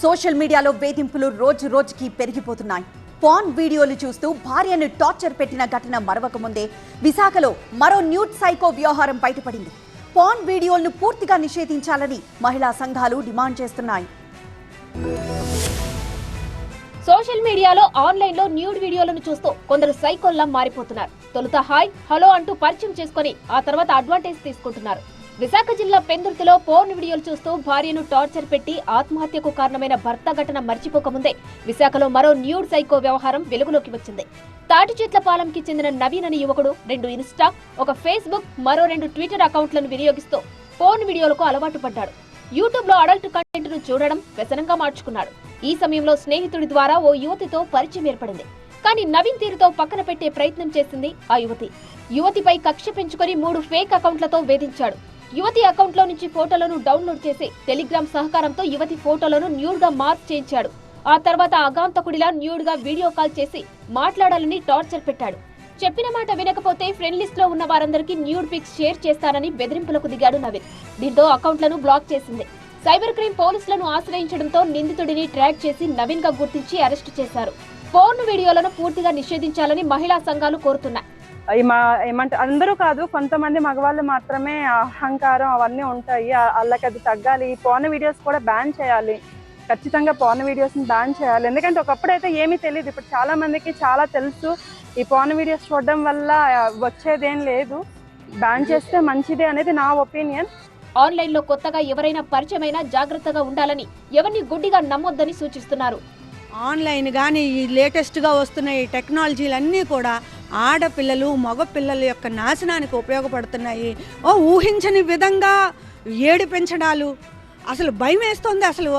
Social మీడియాలో వేధింపులు రోజు రోజుకి పెరిగిపోతున్నాయి. పాన్ వీడియోలు చూస్తూ భార్యను టార్చర్ పెట్టిన ఘటన మరవక ముందే విశాఖలో మరో న్యూట్ సైకో వ్యవహారం బయటపడింది. పాన్ వీడియోలను పూర్తిగా నిషేధించాలని మహిళా సంఘాలు డిమాండ్ చేస్తున్నాయి. సోషల్ మీడియాలో ఆన్లైన్లో న్యూడ్ వీడియోలను చూస్తూ కొందరు సైకోల్లా మారిపోతున్నారు. తొలుత హాయ్ హలో అంటూ పరిచయం చేసుకొని ఆ తర్వాత అడ్వాంటేజ్ తీసుకుంటున్నారు. విశాఖ జిల్లా పెందుర్తిలో పోర్న్ వీడియోలు చూస్తూ భార్యను టార్చర్ పెట్టి ఆత్మహత్యకు కారణమైన భర్త ఘటన మర్చిపోకముందే విశాఖలో మరో న్యూడ్ సైకో వ్యవహారం వెలుగులోకి వచ్చింది. తాటి చెట్ల పాలెంకి చెందిన నవీన్ అనే యువకుడు రెండు ఇన్స్టా ఒక ఫేస్బుక్ మరో రెండు ట్విట్టర్ అకౌంట్లను వినియోగిస్తూ పోర్న్ వీడియోలకు అలవాటు పడ్డాడు. యూట్యూబ్లో అడల్ట్ కంటెంట్ను చూడడం వ్యసనంగా మార్చుకున్నాడు. ఈ సమయంలో స్నేహితుడి ద్వారా ఓ యువతితో పరిచయం ఏర్పడింది. కానీ నవీన్ తీరుతో పక్కన పెట్టే ప్రయత్నం చేసింది ఆ యువతి. యువతిపై కక్ష పెంచుకొని మూడు ఫేక్ అకౌంట్లతో వేధించాడు. యువతి అకౌంట్లో నుంచి ఫోటోలను డౌన్లోడ్ చేసి టెలిగ్రామ్ సహకారంతో యువతి ఫోటోలను న్యూడ్గా మార్క్ చేయించాడు. ఆ తర్వాత అగాంతకుడిలా న్యూడ్గా వీడియో కాల్ చేసి మాట్లాడాలని టార్చర్ పెట్టాడు. చెప్పిన మాట వినకపోతే ఫ్రెండ్ లిస్ట్లో ఉన్న వారందరికీ న్యూడ్ పిక్స్ షేర్ చేస్తానని బెదిరింపులకు దిగాడు నవీన్. దీంతో అకౌంట్లను బ్లాక్ చేసింది. సైబర్ క్రైమ్ పోలీసులను ఆశ్రయించడంతో నిందితుడిని ట్రాక్ చేసి నవీన్గా గుర్తించి అరెస్టు చేశారు. పోర్న్ వీడియోలను పూర్తిగా నిషేధించాలని మహిళా సంఘాలు కోరుతున్నాయి. ఏమంటే అందరూ కాదు కొంతమంది మగవాళ్ళు మాత్రమే అహంకారం అవన్నీ ఉంటాయి. వాళ్ళకి అది తగ్గాలి. ఈ పోర్న్ వీడియోస్ కూడా బ్యాన్ చేయాలి. ఖచ్చితంగా పోర్న్ వీడియోస్ని బ్యాన్ చేయాలి. ఎందుకంటే ఒకప్పుడైతే ఏమీ తెలియదు ఇప్పుడు చాలా మందికి చాలా తెలుసు. ఈ పోర్న్ వీడియోస్ చూడడం వల్ల వచ్చేదేం లేదు. బ్యాన్ చేస్తే మంచిదే అనేది నా ఒపీనియన్ ఆన్లైన్లో కొత్తగా ఎవరైనా పరిచయమైనా జాగ్రత్తగా ఉండాలని ఎవరిని గుడ్డిగా నమ్మొద్దని సూచిస్తున్నారు. ఆన్లైన్ కానీ ఈ లేటెస్ట్గా వస్తున్న ఈ టెక్నాలజీలన్నీ కూడా ఆడపిల్లలు మగపిల్లల యొక్క నాశనానికి ఉపయోగపడుతున్నాయి. ఓ ఊహించని విధంగా ఏడు పెంచడాలు. అసలు భయం వేస్తుంది అసలు.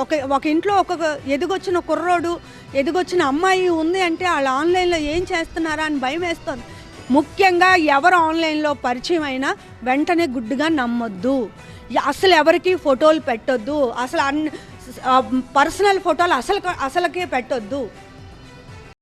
ఒక ఒక ఇంట్లో ఒక ఎదిగొచ్చిన కుర్రోడు ఎదిగొచ్చిన అమ్మాయి ఉంది అంటే వాళ్ళు ఆన్లైన్లో ఏం చేస్తున్నారా అని భయం వేస్తుంది. ముఖ్యంగా ఎవరు ఆన్లైన్లో పరిచయం అయినా వెంటనే గుడ్డుగా నమ్మొద్దు. అసలు ఎవరికి ఫోటోలు పెట్టొద్దు. అసలు అన్ పర్సనల్ ఫోటోలు అసలు అసలుకే పెట్టొద్దు.